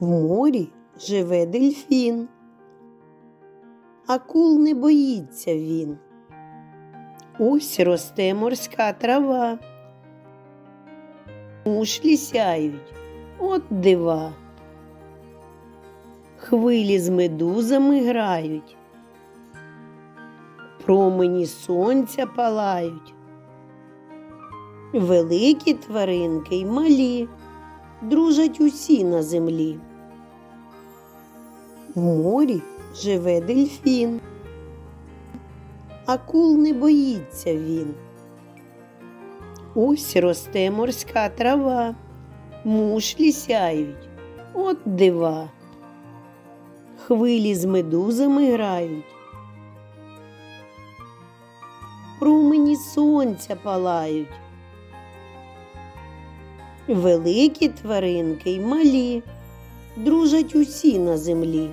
В морі живе дельфін. Акул не боїться він. Ось росте морська трава. Мушлі сяють, от дива. Хвилі з медузами грають. Промені сонця палають. Великі тваринки й малі, дружать усі на землі. В морі живе дельфін. Акул не боїться він. Ось росте морська трава, мушлі сяють, от дива. Хвилі з медузами грають. Промені сонця палають. Великі тваринки й малі, дружать усі на землі.